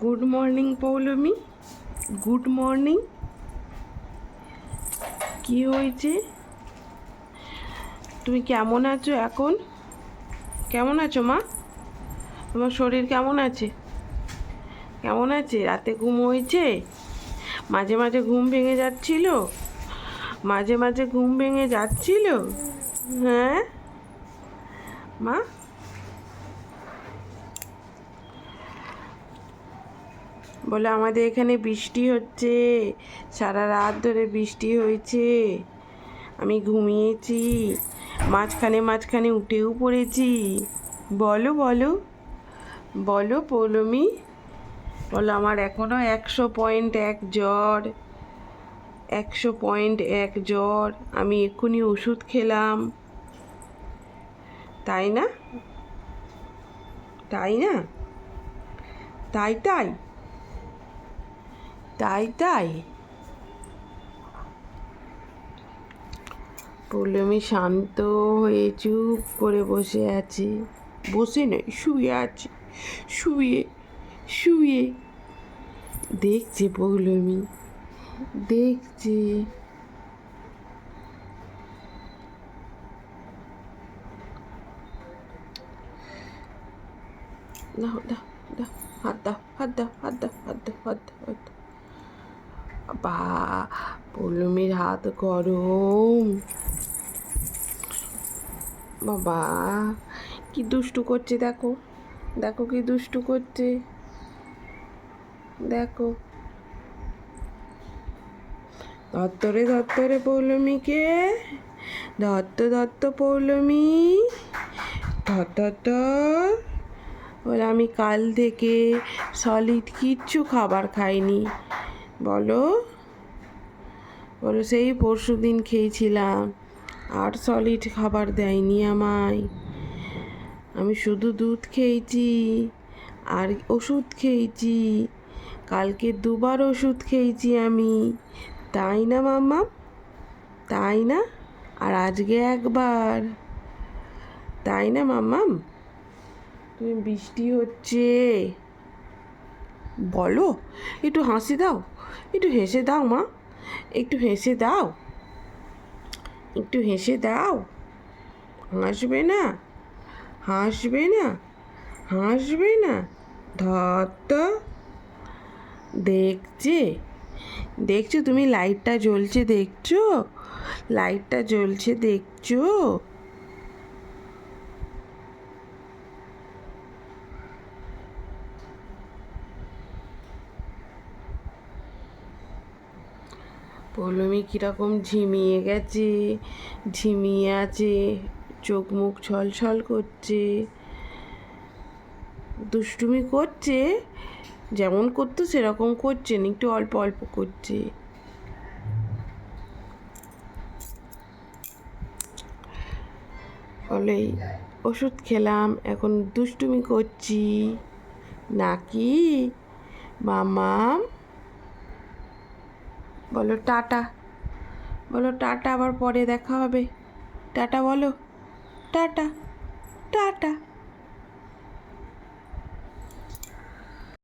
Good morning Poulomi good morning কি হয়েছে? তুমি কেমন আছো এখন? কেমন আছো মা? তোমার শরীর কেমন আছে? কেমন আছে? রাতে ঘুম হয়েছে? মাঝে মাঝে ঘুম ভেঙে যাচ্ছিল? মাঝে মাঝে ঘুম ভেঙে যাচ্ছিল? হ্যাঁ? মা? বলে, আমাদের এখানে বৃষ্টি হচ্ছে। সারা রাত ধরে বৃষ্টি হয়েছে। আমি ঘুমিয়েছি। মাঝখানে মাঝখানে উঠেও পড়েছি। বলো বলো। বলো পৌলমি। বলো, আমার এখনও একশো পয়েন্ট এক জ্বর। একশো পয়েন্ট এক জ্বর। আমি এক্ষুনি ওষুধ খেলাম। তাই না? তাই না? তাই তাই। তাই তাই। পৌলমি শান্ত হয়ে চুপ করে বসে আছি। বসে নয় শুয়ে আছে, শুয়ে শুয়ে। দেখছে পৌলমি দেখছে। দাও দাও দাও, হাত দাও হাত দাও হাত দাও হাত দাও হাত দাও হাত দাও। বা পৌলমির হাত গরম। বাবা, কি দুষ্টু করছে দেখো। দেখো কি দুষ্টু করছে। দেখো। দত্তরে দত্তরে পৌলমীকে। দত্ত দত্ত পৌলমী। দত্ত বলে, আমি কাল থেকে সলিড কিচ্ছু খাবার খাইনি। বলো। বলো, সেই পরশু দিন খেয়েছিলাম, আর সলিড খাবার দেয়নি আমায়। আমি শুধু দুধ খেয়েছি, আর ওষুধ খেয়েছি, কালকে দুবার ওষুধ খেয়েছি আমি। তাই না মাম্মা? তাই না? আর আজকে একবার। তাই না মাম্মাম? তুমি বৃষ্টি হচ্ছে। বলো, একটু হাসি দাও, একটু হেসে দাও মা, একটু হেসে দাও, একটু হেসে দাও। হাসবে না হাসবে না হাসবে না। ধত্ত দেখছে, দেখছ তুমি, লাইটটা জ্বলছে, দেখছ? লাইটটা জ্বলছে, দেখছ? পৌলমি কীরকম ঝিমিয়ে গেছে, ঝিমিয়ে আছে, চোখ মুখ ছলছল করছে। দুষ্টুমি করছে, যেমন করতো সেরকম করছে, না একটু অল্প অল্প করছে। বলে, ওষুধ খেলাম, এখন দুষ্টুমি করছি। নাকি? মামাম বলো টাটা। বলো টাটা আবার পরে দেখা হবে। টাটা বলো। Tata tata.